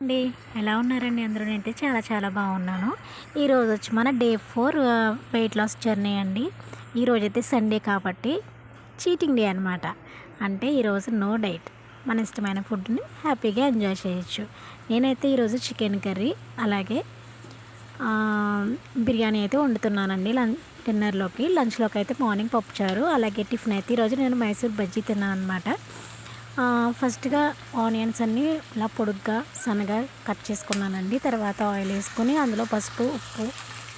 అండి ఎలా ఉన్నారండి అందరూ? అయితే చాలా చాలా బాగున్నాను. ఈరోజు వచ్చి మన day four weight loss journey అండి. ఈరోజు అయితే సండే కాబట్టి చీటింగ్ డే అనమాట అంటే ఈరోజు నో డైట్ మన ఇష్టమైన ఫుడ్ని హ్యాపీగా ఎంజాయ్ చేయొచ్చు. నేనైతే ఈరోజు చికెన్ కర్రీ అలాగే బిర్యానీ అయితే వండుతున్నానండి లంచ్ డిన్నర్లోకి లంచ్లోకి అయితే మార్నింగ్ పప్పుచారు. అలాగే టిఫిన్ అయితే ఈరోజు నేను మైసూర్ బజ్జీ తిన్నాను అనమాట ఫస్ట్గా ఆనియన్స్ అన్నీ ఇలా పొడుగ్గా సన్నగా కట్ చేసుకున్నానండి. తర్వాత ఆయిల్ వేసుకొని అందులో పసుపు ఉప్పు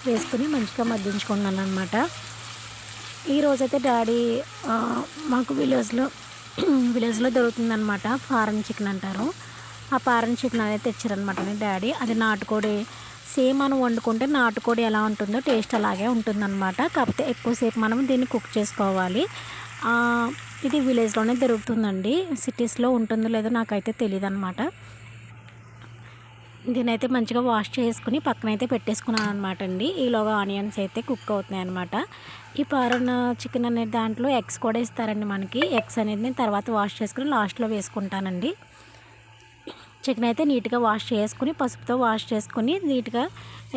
వేసుకుని మంచిగా మగ్గించుకున్నాను అనమాట ఈరోజైతే డాడీ మాకు విలేజ్లో విలేజ్లో దొరుకుతుందనమాట ఫారెన్ చికెన్ అంటారు. ఆ ఫారెన్ చికెన్ అనేది తెచ్చారనమాట డాడీ. అది నాటుకోడి సేమ్ మనం వండుకుంటే నాటుకోడి ఎలా ఉంటుందో టేస్ట్ అలాగే ఉంటుందన్నమాట. కాకపోతే ఎక్కువసేపు మనం దీన్ని కుక్ చేసుకోవాలి. ఇది విలేజ్లోనే దొరుకుతుందండి సిటీస్లో ఉంటుందో లేదో నాకైతే తెలియదు అనమాట దీనైతే మంచిగా వాష్ చేసుకుని పక్కన అయితే పెట్టేసుకున్నాను అనమాట అండి. ఈలోగా ఆనియన్స్ అయితే కుక్ అవుతున్నాయి అనమాట ఈ పారన్ చికెన్ అనే దాంట్లో ఎగ్స్ కూడా ఇస్తారండి మనకి. ఎగ్స్ అనేది నేను తర్వాత వాష్ చేసుకుని లాస్ట్లో వేసుకుంటానండి. చికెన్ అయితే నీట్గా వాష్ చేసుకుని పసుపుతో వాష్ చేసుకుని నీట్గా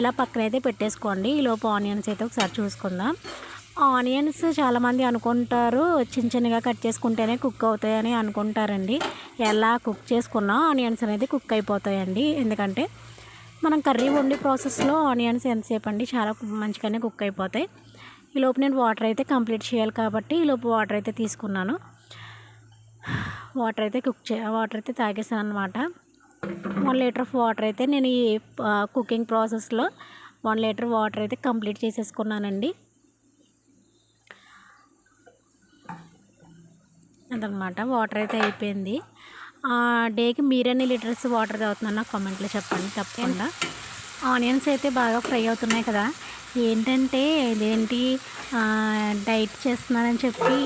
ఇలా పక్కన అయితే పెట్టేసుకోండి ఈలోపు ఆనియన్స్ అయితే ఒకసారి చూసుకుందాం. ఆనియన్స్ చాలామంది అనుకుంటారు చిన్న చిన్నగా కట్ చేసుకుంటేనే కుక్ అవుతాయని అనుకుంటారండి. ఎలా కుక్ చేసుకున్నా ఆనియన్స్ అనేది కుక్ అయిపోతాయండి. ఎందుకంటే మనం కర్రీ వండి ప్రాసెస్లో ఆనియన్స్ ఎంతసేపు అండి? చాలా మంచిగానే కుక్ అయిపోతాయి. ఈలోపు నేను వాటర్ అయితే కంప్లీట్ చేయాలి కాబట్టి ఈలోపు వాటర్ అయితే తీసుకున్నాను. వాటర్ అయితే కుక్ చే వాటర్ అయితే తాగేసాను అనమాట వన్ లీటర్ ఆఫ్ వాటర్ అయితే నేను ఈ కుకింగ్ ప్రాసెస్లో వన్ లీటర్ వాటర్ అయితే కంప్లీట్ చేసేసుకున్నానండి. అదనమాట. వాటర్ అయితే అయిపోయింది. ఆ డేకి మీరెన్ని లీటర్స్ వాటర్ తాగుతున్నారు నాకు కామెంట్లో చెప్పండి తప్పకుండా. ఆనియన్స్ అయితే బాగా ఫ్రై అవుతున్నాయి కదా. ఏంటంటే ఇదేంటి? డైట్ చేస్తున్నానని చెప్పి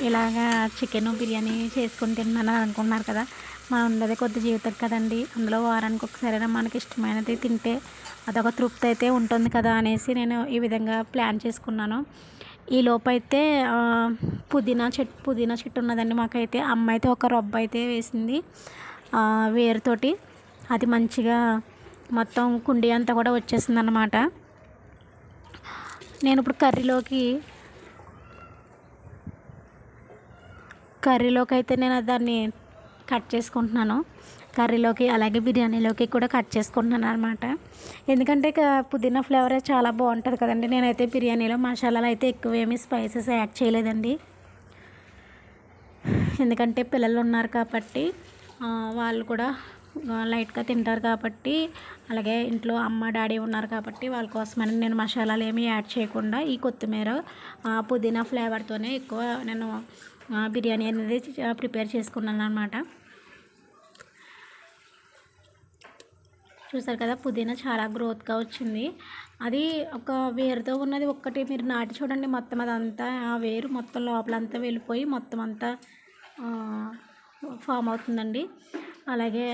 ఇలాగా చికెన్ బిర్యానీ చేసుకుని తిన్నాను అనుకుంటున్నారు కదా. మనం ఉండేది కొద్ది జీవితం కదండి. అందులో వారానికి ఒకసారైనా మనకి ఇష్టమైనది తింటే అదొక తృప్తి అయితే ఉంటుంది కదా అనేసి నేను ఈ విధంగా ప్లాన్ చేసుకున్నాను. ఈ లోపైతే పుదీనా చెట్టు పుదీనా చెట్టు ఉన్నదండి మాకైతే. అమ్మ అయితే ఒక రొబ్బ అయితే వేసింది వేరుతోటి. అది మంచిగా మొత్తం కుండీ అంతా కూడా వచ్చేసింది అనమాట నేను ఇప్పుడు కర్రీలోకి కర్రీలోకి అయితే నేను దాన్ని కట్ చేసుకుంటున్నాను. కర్రీలోకి అలాగే బిర్యానీలోకి కూడా కట్ చేసుకుంటున్నాను అనమాట ఎందుకంటే పుదీనా ఫ్లేవర్ చాలా బాగుంటుంది కదండి. నేనైతే బిర్యానీలో మసాలాలు అయితే ఎక్కువ స్పైసెస్ యాడ్ చేయలేదండి. ఎందుకంటే పిల్లలు ఉన్నారు కాబట్టి వాళ్ళు కూడా లైట్గా తింటారు కాబట్టి అలాగే ఇంట్లో అమ్మ డాడీ ఉన్నారు కాబట్టి వాళ్ళ కోసమని నేను మసాలాలు ఏమీ యాడ్ చేయకుండా ఈ కొత్తిమీర ఆ, పుదీనా ఫ్లేవర్తోనే ఎక్కువ నేను బిర్యానీ అనేది ప్రిపేర్ చేసుకున్నాను అనమాట చూసారు కదా పుదీనా చాలా గ్రోత్గా వచ్చింది. అది ఒక వేరుతో ఉన్నది ఒక్కటి. మీరు నాటి చూడండి మొత్తం అదంతా ఆ వేరు మొత్తం లోపలంతా వెళ్ళిపోయి మొత్తం అంతా ఫామ్ అవుతుందండి. అలాగే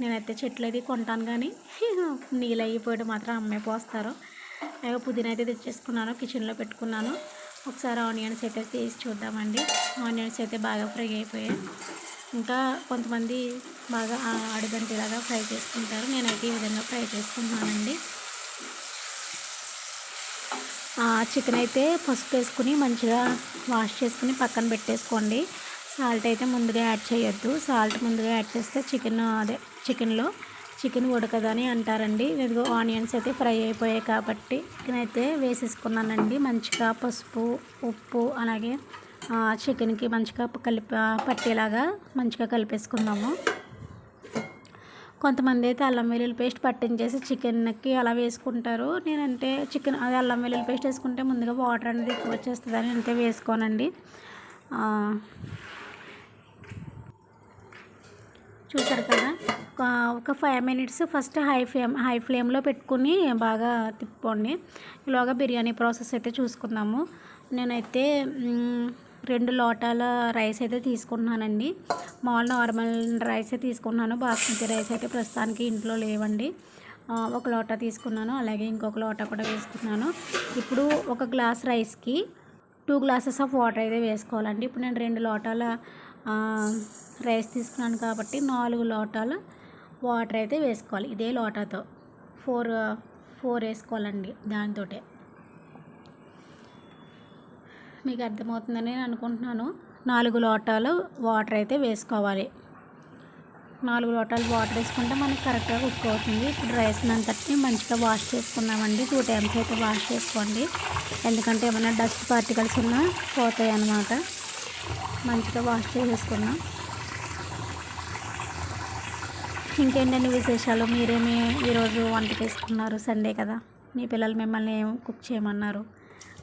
నేనైతే చెట్లు అది కొంటాను కానీ నీళ్ళు అయిపోయడం మాత్రం అమ్మే పోస్తారు. అలాగే పుదీనా అయితే తెచ్చేసుకున్నాను కిచెన్లో పెట్టుకున్నాను. ఒకసారి ఆనియన్స్ అయితే తీసి చూద్దామండి. ఆనియన్స్ అయితే బాగా ఫ్రై అయిపోయాయి. ఇంకా కొంతమంది బాగా అడుగంటిలాగా ఫ్రై చేసుకుంటారు. నేనైతే ఈ విధంగా ఫ్రై చేసుకుంటున్నానండి చికెన్ అయితే పసుపు వేసుకుని మంచిగా వాష్ చేసుకుని పక్కన పెట్టేసుకోండి. సాల్ట్ అయితే ముందుగా యాడ్ చేయొద్దు. సాల్ట్ ముందుగా యాడ్ చేస్తే చికెన్ అదే చికెన్లో చికెన్ ఉడకదని అంటారండి. ఇదిగో ఆనియన్స్ అయితే ఫ్రై అయిపోయాయి కాబట్టి చికెన్ అయితే వేసేసుకున్నానండి. మంచిగా పసుపు ఉప్పు అలాగే చికెన్కి మంచిగా కలిపి పట్టేలాగా మంచిగా కలిపేసుకుందాము. కొంతమంది అయితే అల్లం వెల్లుల్లి పేస్ట్ పట్టించేసి చికెన్కి అలా వేసుకుంటారు. నేనంటే చికెన్ అదే అల్లం వెల్లుల్లి పేస్ట్ వేసుకుంటే ముందుగా వాటర్ అనేది ఎక్కువ వచ్చేస్తుందని అంతే వేసుకోనండి. చూసారు కదా? ఒక- ఒక five minutes first high flame high ఫ్లేమ్లో పెట్టుకుని బాగా తిప్పుకోండి. ఇలాగా బిర్యానీ ప్రాసెస్ అయితే చూసుకుందాము. నేనైతే రెండు లోటాల రైస్ అయితే తీసుకున్నానండి. మామూలు నార్మల్ రైస్ తీసుకున్నాను. బాస్మతి రైస్ అయితే ప్రస్తుతానికి ఇంట్లో లేవండి. ఒక లోటా తీసుకున్నాను. అలాగే ఇంకొక లోటా కూడా వేసుకున్నాను. ఇప్పుడు ఒక గ్లాస్ రైస్కి టూ గ్లాసెస్ ఆఫ్ వాటర్ అయితే వేసుకోవాలండి. ఇప్పుడు నేను రెండు లోటాల రైస్ తీసుకున్నాను కాబట్టి నాలుగు లోటాలు వాటర్ అయితే వేసుకోవాలి. ఇదే లోటాతో. ఫోర్ ఫోర్ వేసుకోవాలండి దానితోటే. మీకు అర్థమవుతుందని నేను అనుకుంటున్నాను. నాలుగు లోటాలు వాటర్ అయితే వేసుకోవాలి. నాలుగు లోటాలు వాటర్ వేసుకుంటే మనకి కరెక్ట్గా కుక్ అవుతుంది. ఇప్పుడు రైస్ అంతటిని మంచిగా వాష్ చేసుకున్నామండి. టూ టైమ్స్ అయితే వాష్ చేసుకోండి. ఎందుకంటే ఏమైనా డస్ట్ పార్టికల్స్ ఉన్నా పోతాయి అన్నమాట. మంచిగా వాష్ చేసేసుకున్నాం ఇంకేంటండి విశేషాలు? మీరేమి ఈరోజు వంట చేసుకున్నారు? సండే కదా. మీ పిల్లలు మిమ్మల్ని ఏం కుక్ చేయమన్నారు?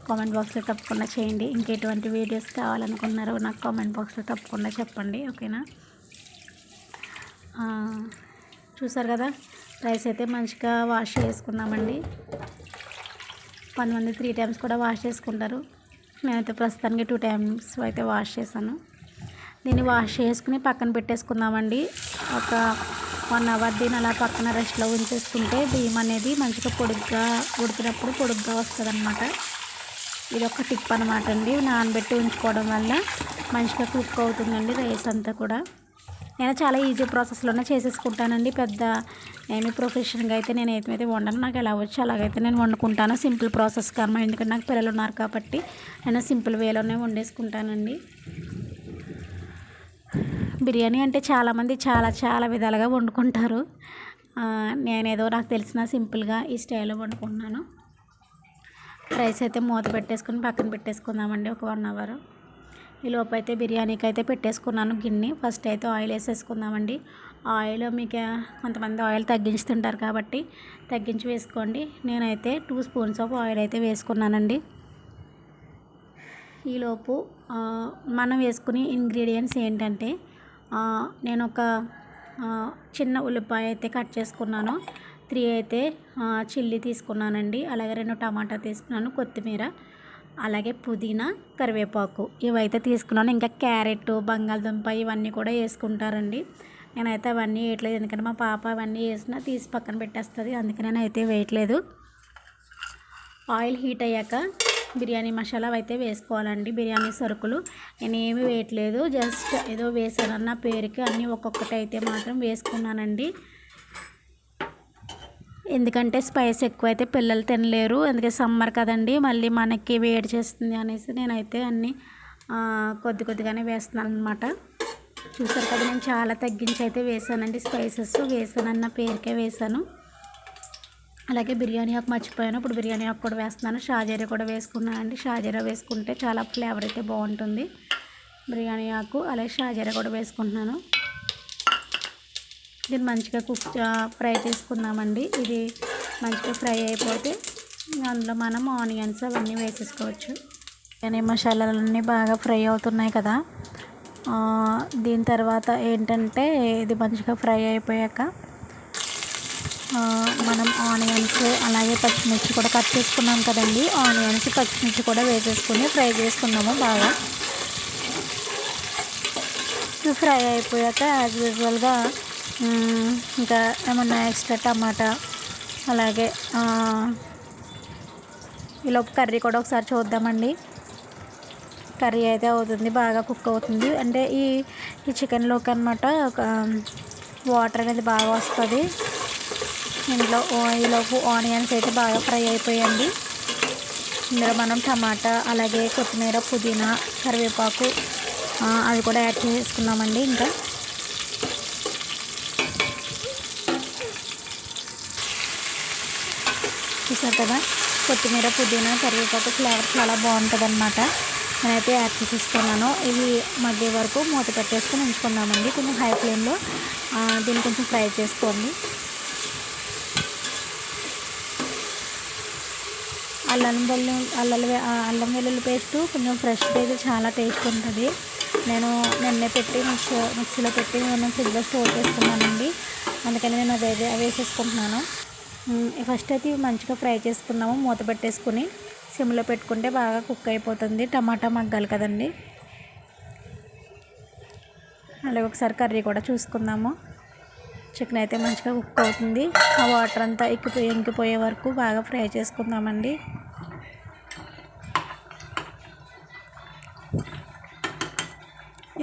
కామెంట్ బాక్స్లో తప్పకుండా చేయండి. ఇంకెటువంటి వీడియోస్ కావాలనుకున్నారో నాకు కామెంట్ బాక్స్లో తప్పకుండా చెప్పండి. ఓకేనా? చూసారు కదా? రైస్ అయితే మంచిగా వాష్ చేసుకుందామండి. కొంతమంది త్రీ టైమ్స్ కూడా వాష్ చేసుకుంటారు. నేనైతే ప్రస్తుతానికి టూ టైమ్స్ అయితే వాష్ చేశాను. దీన్ని వాష్ చేసుకుని పక్కన పెట్టేసుకుందామండి. ఒక వన్ అవర్ దీని అలా పక్కన రెస్ట్లో ఉంచేసుకుంటే బియ్యం అనేది మంచిగా పొడుగ్గా ఉడికినప్పుడు పొడుగ్గా వస్తుంది అన్నమాట ఇది ఒక టిప్ అనమాట అండి. నానబెట్టి ఉంచుకోవడం వల్ల మంచిగా కుక్ అవుతుందండి రైస్ అంతా కూడా. నేను చాలా ఈజీ ప్రాసెస్లోనే చేసేసుకుంటానండి. పెద్ద ఏమి ప్రొఫెషన్గా అయితే నేను అయితే వండను. నాకు ఎలా వచ్చి అలాగైతే నేను వండుకుంటాను. సింపుల్ ప్రాసెస్ కర్మ. ఎందుకంటే నాకు పిల్లలు ఉన్నారు కాబట్టి నేను సింపుల్ వేలోనే వండేసుకుంటానండి. బిర్యానీ అంటే చాలామంది చాలా చాలా విధాలుగా వండుకుంటారు. నేనేదో నాకు తెలిసిన సింపుల్గా ఈ స్టైల్లో వండుకుంటున్నాను. రైస్ అయితే మూత పెట్టేసుకుని పక్కన పెట్టేసుకుందామండి ఒక వన్ అవర్. ఈ లోపు అయితే బిర్యానీకి అయితే పెట్టేసుకున్నాను గిన్నె. ఫస్ట్ అయితే ఆయిల్ వేసేసుకుందామండి. ఆయిల్ మీకు కొంతమంది ఆయిల్ తగ్గించుతుంటారు కాబట్టి తగ్గించి వేసుకోండి. నేనైతే టూ స్పూన్స్ ఆఫ్ ఆయిల్ అయితే వేసుకున్నానండి. ఈలోపు మనం వేసుకునే ఇంగ్రీడియంట్స్ ఏంటంటే నేను ఒక చిన్న ఉల్లిపాయ అయితే కట్ చేసుకున్నాను. త్రీ అయితే చిల్లీ తీసుకున్నానండి. అలాగే రెండు టమాటా తీసుకున్నాను కొత్తిమీర అలాగే పుదీనా కరివేపాకు. ఇవైతే తీసుకున్నాను. ఇంకా క్యారెట్ బంగాళదుంప ఇవన్నీ కూడా వేసుకుంటారండి. నేనైతే అవన్నీ వేయట్లేదు. ఎందుకంటే మా పాప అవన్నీ వేసినా తీసి పక్కన పెట్టేస్తుంది. అందుకే నేనైతే వేయట్లేదు. ఆయిల్ హీట్ అయ్యాక బిర్యానీ మసాలా అయితే వేసుకోవాలండి. బిర్యానీ సరుకులు. నేను ఏమీ వేయట్లేదు. జస్ట్ ఏదో వేసానన్న పేరుకి అన్నీ ఒక్కొక్కటి అయితే మాత్రం వేసుకున్నానండి. ఎందుకంటే స్పైస్ ఎక్కువైతే పిల్లలు తినలేరు. అందుకే సమ్మర్ కదండి మళ్ళీ మనకి వేడి చేస్తుంది అనేసి నేనైతే అన్నీ కొద్ది కొద్దిగానే వేస్తున్నాను అనమాట చూసారు కదా నేను చాలా తగ్గించి అయితే వేసానండి స్పైసెస్. వేసానన్న పేరుకే వేసాను. అలాగే బిర్యానీ ఆకు మర్చిపోయాను. ఇప్పుడు బిర్యానీ ఆకు కూడా వేస్తున్నాను. షాజీరా కూడా వేసుకున్నానండి షాజీరా వేసుకుంటే చాలా ఫ్లేవర్ అయితే బాగుంటుంది. బిర్యానీ ఆకు అలాగే షాజీరా కూడా వేసుకుంటున్నాను. దీన్ని మంచిగా కుక్ ఫ్రై చేసుకుందామండి. ఇది మంచిగా ఫ్రై అయిపోతే అందులో మనం ఆనియన్స్ అవన్నీ వేసేసుకోవచ్చు. కానీ మసాలాలన్నీ బాగా ఫ్రై అవుతున్నాయి కదా. దీని తర్వాత ఏంటంటే ఇది మంచిగా ఫ్రై అయిపోయాక మనం ఆనియన్స్ అలాగే పచ్చిమిర్చి కూడా కట్ చేసుకున్నాం కదండి. ఆనియన్స్ పచ్చిమిర్చి కూడా వేసేసుకుని ఫ్రై చేసుకున్నాము బాగా. ఫ్రై అయిపోయాక యాజ్ యూజువల్గా ఇంకా ఏమన్నా ఎక్స్ట్రా టమాటా అలాగే ఈలోపు కర్రీ కూడా ఒకసారి చూద్దామండి. కర్రీ అయితే అవుతుంది బాగా కుక్ అవుతుంది. అంటే ఈ ఈ చికెన్లోకి అనమాట ఒక వాటర్ అనేది బాగా వస్తుంది. ఇందులో ఈలోపు ఆనియన్స్ అయితే బాగా ఫ్రై అయిపోయండి. ఇందులో మనం టమాటా అలాగే కొత్తిమీర పుదీనా కరివేపాకు అవి కూడా యాడ్ చేసుకున్నామండి ఇంకా. చూసారు కదా? కొత్తిమీర పుదీనా కరివేపాకు ఫ్లేవర్ చాలా బాగుంటుంది అనమాట నేనైతే యాడ్ చేసేసుకున్నాను. ఇవి మధ్య వరకు మూత పెట్టేసుకొని ఉంచుకున్నామండి కొంచెం హై ఫ్లేమ్లో దీన్ని కొంచెం ఫ్రై చేసుకోండి. అల్లం వెల్లు అల్లలు అల్లం వెల్లుల్లి పేస్ట్ కొంచెం ఫ్రెష్ అయితే చాలా టేస్ట్ ఉంటుంది. నేను నిన్నే పెట్టి మిక్సీ మిక్సీలో పెట్టి నేను ఫ్రిడ్జ్లో స్టోర్ చేసుకున్నానండి. అందుకని నేను అదే అదే వేసేసుకుంటున్నాను. ఫస్ట్ అయితే ఇవి మంచిగా ఫ్రై చేసుకున్నాము. మూత పెట్టేసుకుని సిమ్లో పెట్టుకుంటే బాగా కుక్ అయిపోతుంది. టమాటా మగ్గాలి కదండి. అలాగే ఒకసారి కర్రీ కూడా చూసుకుందాము. చికెన్ అయితే మంచిగా కుక్ అవుతుంది. ఆ వాటర్ అంతా ఎక్కిపోయి ఇంకిపోయే వరకు బాగా ఫ్రై చేసుకుందామండి.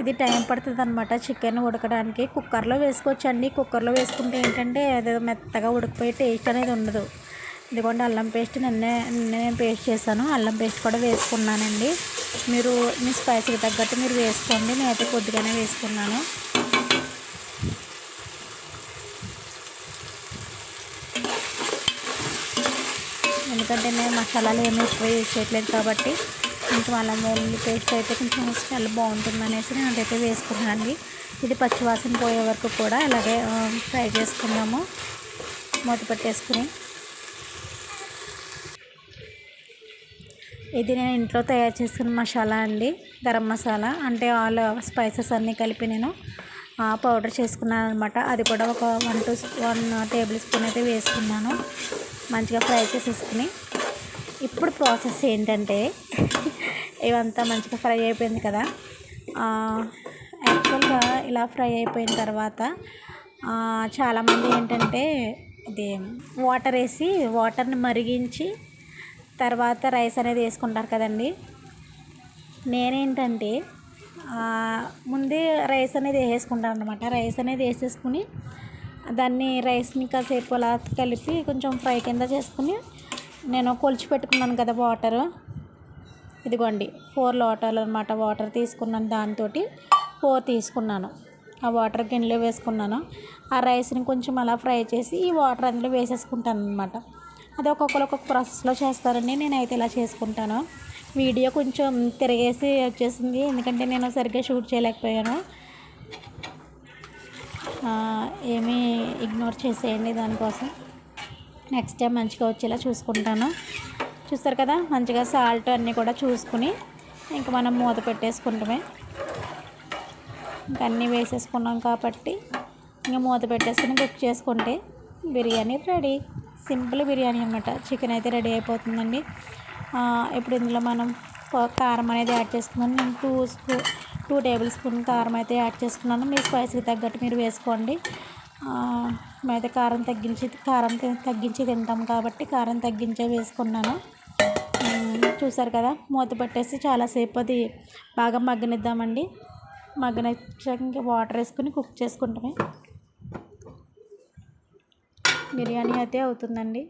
ఇది టైం పడుతుంది అనమాట చికెన్ ఉడకడానికి. కుక్కర్లో వేసుకోవచ్చండి. కుక్కర్లో వేసుకుంటే ఏంటంటే అది మెత్తగా ఉడికిపోయి టేస్ట్ అనేది ఉండదు. ఇదిగోండి అల్లం పేస్ట్ నిన్నే నిన్నే నేను పేస్ట్ చేశాను. అల్లం పేస్ట్ కూడా వేసుకున్నానండి. మీరు మీ స్పైసీకి తగ్గట్టు మీరు వేసుకోండి. నేనైతే కొద్దిగానే వేసుకున్నాను. ఎందుకంటే నేను మసాలాలు ఏమీ ఎక్కువ యూజ్ చేయట్లేదు కాబట్టి కొంచెం అల్లం వెల్లుల్లి పేస్ట్ అయితే కొంచెం స్మెల్ బాగుంటుంది అనేసి నేను అదైతే వేసుకున్నానండి. ఇది పచ్చివాసన పోయే వరకు కూడా అలాగే ఫ్రై చేసుకున్నాము మూత పెట్టేసుకుని. ఇది నేను ఇంట్లో తయారు చేసుకున్న మసాలా అండి గరం మసాలా. అంటే ఆల్ స్పైసెస్ అన్నీ కలిపి నేను పౌడర్ చేసుకున్నాను అనమాట అది కూడా ఒక one two one table spoon అయితే వేసుకున్నాను. మంచిగా ఫ్రై చేసేసుకుని. ఇప్పుడు ప్రాసెస్ ఏంటంటే ఇవంతా మంచిగా ఫ్రై అయిపోయింది కదా. యాక్చువల్గా ఇలా ఫ్రై అయిపోయిన తర్వాత చాలామంది ఏంటంటే ఇది వాటర్ వేసి వాటర్ని మరిగించి తర్వాత రైస్ అనేది వేసుకుంటారు కదండి. నేనేంటంటే ముందే రైస్ అనేది వేసేసుకుంటాను అనమాట రైస్ అనేది వేసేసుకుని దాన్ని రైస్ని కాసేపు అలా కలిపి కొంచెం ఫ్రై కింద చేసుకుని నేను కొలిచి పెట్టుకున్నాను కదా వాటర్. ఇదిగోండి ఫోర్ లోటాలు అనమాట వాటర్ తీసుకున్నాను దాంతో ఫోర్ తీసుకున్నాను. ఆ వాటర్ గిన్నెలో వేసుకున్నాను. ఆ రైస్ని కొంచెం అలా ఫ్రై చేసి ఈ వాటర్ అందులో వేసేసుకుంటాను అనమాట అది ఒక్కొక్కరు ఒక్కొక్క ప్రాసెస్లో చేస్తారండి నేనైతే ఇలా చేసుకుంటాను. వీడియో కొంచెం తిరిగేసి వచ్చేసింది ఎందుకంటే నేను సరిగ్గా షూట్ చేయలేకపోయాను. ఏమీ ఇగ్నోర్ చేసేయండి దానికోసం. నెక్స్ట్ టైం మంచిగా వచ్చేలా చూసుకుంటాను. చూస్తారు కదా మంచిగా సాల్ట్ అన్నీ కూడా చూసుకుని ఇంకా మనం మూత పెట్టేసుకుంటామే. ఇంకా అన్నీ వేసేసుకున్నాం కాబట్టి ఇంకా మూత పెట్టేసుకుని కుక్ చేసుకుంటే బిర్యానీ రెడీ. సింపుల్ బిర్యానీ అనమాట చికెన్ అయితే రెడీ అయిపోతుందండి. ఇప్పుడు ఇందులో మనం కారం అనేది యాడ్ చేసుకున్నాను నేను two spoon two tablespoon కారం అయితే యాడ్ చేసుకున్నాను. మీ స్పైస్కి తగ్గట్టు మీరు వేసుకోండి. మేమైతే కారం తగ్గించి కారం తగ్గించి తింటాం కాబట్టి కారం తగ్గించే వేసుకున్నాను. చూసారు కదా? మూత పెట్టేసి చాలాసేపు అది బాగా మగ్గనిద్దామండి. మగ్గనిచ్చాక ఇంకా వాటర్ వేసుకుని కుక్ చేసుకుంటామే. బిర్యానీ అయితే అవుతుందండి.